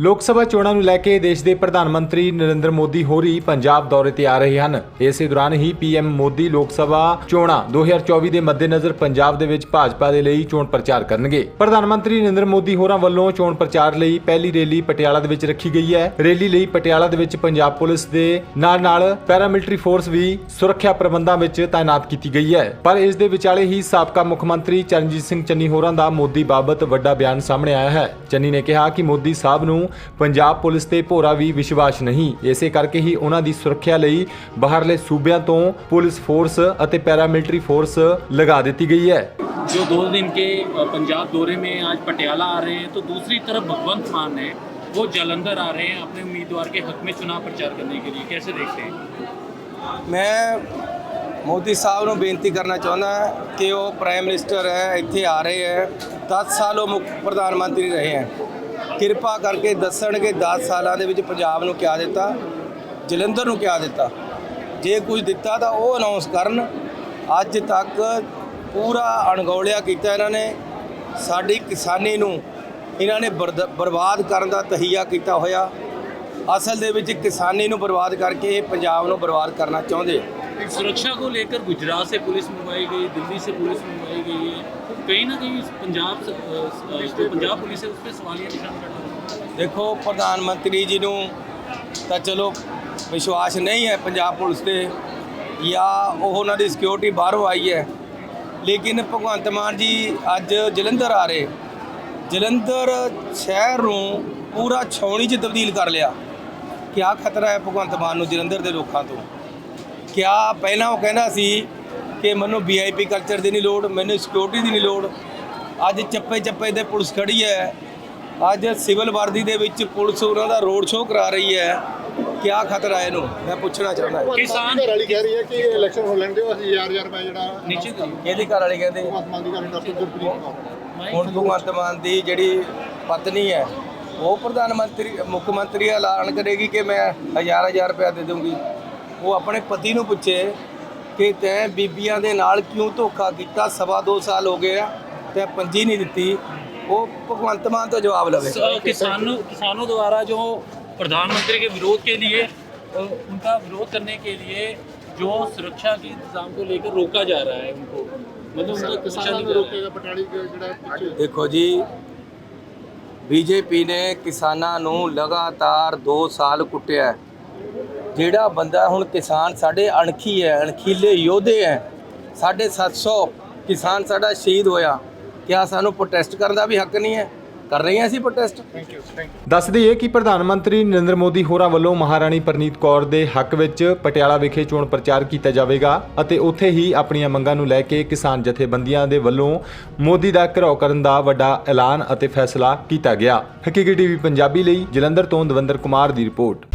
ਲੋਕ ਸਭਾ ਚੋਣਾਂ ਨੂੰ ਲੈ ਕੇ ਦੇਸ਼ ਦੇ ਪ੍ਰਧਾਨ ਮੰਤਰੀ ਨਰਿੰਦਰ ਮੋਦੀ ਹੋਰੀ ਪੰਜਾਬ ਦੌਰੇ ਤੇ ਆ ਰਹੇ ਹਨ। ਇਸੇ ਦੌਰਾਨ ਹੀ ਪੀਐਮ ਮੋਦੀ ਲੋਕ ਸਭਾ ਚੋਣਾਂ 2024 ਦੇ ਮੱਦੇਨਜ਼ਰ ਪੰਜਾਬ ਦੇ ਵਿੱਚ ਭਾਜਪਾ ਦੇ ਲਈ ਚੋਣ ਪ੍ਰਚਾਰ ਕਰਨਗੇ। ਪ੍ਰਧਾਨ ਮੰਤਰੀ ਨਰਿੰਦਰ ਮੋਦੀ ਹੋਰਾਂ ਵੱਲੋਂ ਚੋਣ ਪ੍ਰਚਾਰ ਲਈ ਪਹਿਲੀ ਰੈਲੀ ਪਟਿਆਲਾ ਦੇ ਵਿੱਚ ਰੱਖੀ ਗਈ ਹੈ। ਰੈਲੀ ਲਈ ਪਟਿਆਲਾ ਦੇ ਵਿੱਚ ਪੰਜਾਬ ਪੁਲਿਸ ਦੇ ਨਾਲ ਨਾਲ ਪੈਰਾਮਿਲਟਰੀ ਫੋਰਸ ਵੀ ਸੁਰੱਖਿਆ ਪ੍ਰਬੰਧਾਂ ਵਿੱਚ ਤਾਇਨਾਤ ਕੀਤੀ ਗਈ ਹੈ। ਪਰ ਇਸ ਦੇ ਵਿਚਾਲੇ ਹੀ ਸਾਬਕਾ ਮੁੱਖ ਮੰਤਰੀ ਚਰਨਜੀਤ ਸਿੰਘ ਚੰਨੀ ਹੋਰਾਂ ਦਾ ਮੋਦੀ ਬਾਬਤ ਵੱਡਾ ਬਿਆਨ ਸਾਹਮਣੇ ਆਇਆ ਹੈ। ਚੰਨੀ ਨੇ ਕਿਹਾ ਕਿ ਮੋਦੀ ਸਾਹਿਬ ਨੂੰ ਪੰਜਾਬ ਪੁਲਿਸ ਤੇ ਭੋਰਾ ਵੀ ਵਿਸ਼ਵਾਸ ਨਹੀਂ ਇਸੇ ਕਰਕੇ ਹੀ ਉਹਨਾਂ ਦੀ ਸੁਰੱਖਿਆ ਲਈ ਬਾਹਰਲੇ ਸੂਬਿਆਂ ਤੋਂ ਪੁਲਿਸ ਫੋਰਸ ਅਤੇ ਪੈਰਾਮਿਲਟਰੀ ਫੋਰਸ ਲਗਾ ਦਿੱਤੀ ਗਈ ਹੈ जो दो दिन के अ, पंजाब दौरे में आज पटियाला आ रहे हैं तो दूसरी तरफ भगवंत मान है वो जलंधर आ रहे हैं अपने उम्मीदवार के हक में चुनाव प्रचार करने के लिए कैसे देखते हैं ਮੈਂ ਮੋਦੀ ਸਾਹਿਬ ਨੂੰ ਬੇਨਤੀ ਕਰਨਾ ਚਾਹੁੰਦਾ ਕਿ ਉਹ ਪ੍ਰਾਈਮ ਮਿਨਿਸਟਰ ਹੈ ਇੱਥੇ ਆ ਰਹੇ ਹੈ 10 ਸਾਲ ਉਹ ਮੁੱਖ ਪ੍ਰਧਾਨ ਮੰਤਰੀ ਰਹੇ ਹੈ ਕਿਰਪਾ ਕਰਕੇ ਦੱਸਣਗੇ 10 ਸਾਲਾਂ ਦੇ ਵਿੱਚ ਪੰਜਾਬ ਨੂੰ ਕਿਆ ਦਿੱਤਾ, ਜਲੰਧਰ ਨੂੰ ਕਿਆ ਦਿੱਤਾ। ਜੇ ਕੁਝ ਦਿੱਤਾ ਤਾਂ ਉਹ ਅਨਾਉਂਸ ਕਰਨ। ਅੱਜ ਤੱਕ ਪੂਰਾ ਅਣਗੌਲਿਆ ਕੀਤਾ ਇਹਨਾਂ ਨੇ। ਸਾਡੀ ਕਿਸਾਨੀ ਨੂੰ ਇਹਨਾਂ ਨੇ ਬਰਬਾਦ ਕਰਨ ਦਾ ਤਹੀਆ ਕੀਤਾ ਹੋਇਆ। ਅਸਲ ਦੇ ਵਿੱਚ ਕਿਸਾਨੀ ਨੂੰ ਬਰਬਾਦ ਕਰਕੇ ਇਹ ਪੰਜਾਬ ਨੂੰ ਬਰਬਾਦ ਕਰਨਾ ਚਾਹੁੰਦੇ। ਸੁਰੱਖਿਆ ਨੂੰ ਲੈ ਕੇ ਗੁਜਰਾਤ ਸੇ ਪੁਲਿਸ ਮੰਗਵਾਈ ਗਈ, ਦਿੱਲੀ ਸੇ ਪੁਲਿਸ ਮੰਗਵਾਈ ਗਈ ਹੈ। कहीं ना कहीं पंजाब से- अ, अ, जो पंजाब पुलिस है उस पर सवालिया निशान खड़ा हुआ है। ਦੇਖੋ ਪ੍ਰਧਾਨ ਮੰਤਰੀ ਜੀ ਨੂੰ ਤਾਂ ਚਲੋ ਵਿਸ਼ਵਾਸ ਨਹੀਂ ਹੈ ਪੰਜਾਬ ਪੁਲਿਸ ਤੇ ਜਾਂ ਉਹ ਉਹਨਾਂ ਦੀ ਸਿਕਿਉਰਿਟੀ ਬਾਹਰੋਂ ਆਈ ਹੈ ਲੇਕਿਨ ਭਗਵੰਤ ਮਾਨ ਜੀ ਅੱਜ ਜਲੰਧਰ ਆ ਰਹੇ ਜਲੰਧਰ ਸ਼ਹਿਰ ਨੂੰ ਪੂਰਾ ਛਾਉਣੀ 'ਚ ਤਬਦੀਲ ਕਰ ਲਿਆ ਕਿਆ ਖਤਰਾ ਹੈ ਭਗਵੰਤ ਮਾਨ ਨੂੰ ਜਲੰਧਰ ਦੇ ਲੋਕਾਂ ਤੋਂ ਕਿਆ ਪਹਿਲਾਂ ਉਹ ਕਹਿੰਦਾ ਸੀ ਕਿ ਮੈਨੂੰ ਵੀਆਈਪੀ ਕਲਚਰ ਦੀ ਨਹੀਂ ਲੋੜ ਮੈਨੂੰ ਸਿਕਿਉਰਿਟੀ ਦੀ ਨਹੀਂ ਲੋੜ। ਅੱਜ ਚੱਪੇ ਚੱਪੇ ਤੇ ਪੁਲਿਸ ਖੜੀ ਹੈ। ਅੱਜ ਸਿਵਲ ਵਰਦੀ ਦੇ ਵਿੱਚ ਪੁਲਿਸ ਉਹਨਾਂ ਦਾ ਰੋਡ ਸ਼ੋਅ ਕਰਾ ਰਹੀ ਹੈ। ਕਿਆ ਖਤਰਾ ਹੈ ਇਹਨੂੰ? ਮੈਂ ਪੁੱਛਣਾ ਚਾਹੁੰਦਾ ਕਿਸਾਨ ਘਰ ਵਾਲੀ ਕਹਿ ਰਹੀ ਹੈ ਕਿ ਇਲੈਕਸ਼ਨ ਹੋ ਲੈਣ ਦਿਓ ਅਸੀਂ 1000 ਰੁਪਏ ਜਿਹੜਾ ਨਿਸ਼ਚਿਤ ਇਹਦੀ ਘਰ ਵਾਲੀ ਕਹਿੰਦੇ? ਮਹਾਤਮਾ ਦੀ ਘਰ ਇੰਡਸਟਰੀ ਗੁਰਪ੍ਰੀਤ ਹੁਣ ਮਹਾਤਮਾ ਦੀ ਜਿਹੜੀ ਪਤਨੀ ਹੈ ਉਹ ਪ੍ਰਧਾਨ ਮੰਤਰੀ ਮੁੱਖ ਮੰਤਰੀ ਐਲਾਨ ਕਰੇਗੀ ਕਿ ਮੈਂ 1000 1000 ਰੁਪਏ ਦੇ ਦੂੰਗੀ ਉਹ ਆਪਣੇ ਪਤੀ ਨੂੰ ਪੁੱਛੇ ਕਿ ਤੈਂ ਬੀਬੀਆਂ ਦੇ ਨਾਲ ਕਿਉਂ ਧੋਖਾ ਕੀਤਾ ਸਵਾ ਦੋ ਸਾਲ ਹੋ ਗਏ ਆ ਤੇ ਪੰਜੀ ਨਹੀਂ ਦਿੱਤੀ ਉਹ ਭਗਵੰਤ ਮਾਨ ਤੋਂ ਜਵਾਬ ਲਵੇ स- किसानों किसानों द्वारा जो प्रधानमंत्री के विरोध के लिए अ, उनका विरोध करने के लिए जो सुरक्षा के इंतजाम को लेकर रोका जा रहा है उनको मतलब उनका ਕਿਸਾਨਾਂ ਨੂੰ ਰੋਕੇਗਾ ਪਟਾਲੀ ਦਾ ਜਿਹੜਾ ਪਿੱਛੇ ਦੇਖੋ ਜੀ ਬੀਜੇਪੀ ਨੇ ਕਿਸਾਨਾਂ ਨੂੰ ਲਗਾਤਾਰ 2 ਸਾਲ ਕੁੱਟਿਆ ਹੈ। ਜਿਹੜਾ ਬੰਦਾ ਹੁਣ ਕਿਸਾਨ ਸਾਡੇ ਅਣਖੀ ਹੈ ਅਣਖੀਲੇ ਯੋਧੇ ਹੈ ਸਾਡੇ 700 ਕਿਸਾਨ ਸਾਡਾ ਸ਼ਹੀਦ ਹੋਇਆ। ਕਿਆ ਸਾਨੂੰ ਪ੍ਰੋਟੈਸਟ ਕਰਨ ਦਾ ਵੀ ਹੱਕ ਨਹੀਂ ਹੈ? ਕਰ ਰਹੇ ਹਾਂ ਅਸੀਂ protest thank you thank you ਦੱਸ ਦਈਏ ਕਿ ਪ੍ਰਧਾਨ ਮੰਤਰੀ ਨਰਿੰਦਰ ਮੋਦੀ ਹੋਰਾਂ ਵੱਲੋਂ ਮਹਾਰਾਣੀ ਪ੍ਰਨੀਤ ਕੌਰ ਦੇ ਹੱਕ ਵਿੱਚ ਪਟਿਆਲਾ ਵਿਖੇ ਚੋਣ ਪ੍ਰਚਾਰ ਕੀਤਾ ਜਾਵੇਗਾ ਅਤੇ ਉੱਥੇ ਹੀ ਆਪਣੀਆਂ ਮੰਗਾਂ ਨੂੰ ਲੈ ਕੇ ਕਿਸਾਨ ਜਥੇਬੰਦੀਆਂ ਦੇ ਵੱਲੋਂ ਮੋਦੀ ਦਾ ਘਿਰਾਓ ਕਰਨ ਦਾ ਵੱਡਾ ਐਲਾਨ ਅਤੇ ਫੈਸਲਾ ਕੀਤਾ ਗਿਆ। ਹਕੀਕੀ ਟੀਵੀ ਪੰਜਾਬੀ ਲਈ ਜਲੰਧਰ ਤੋਂ ਦਵਿੰਦਰ ਕੁਮਾਰ ਦੀ ਰਿਪੋਰਟ।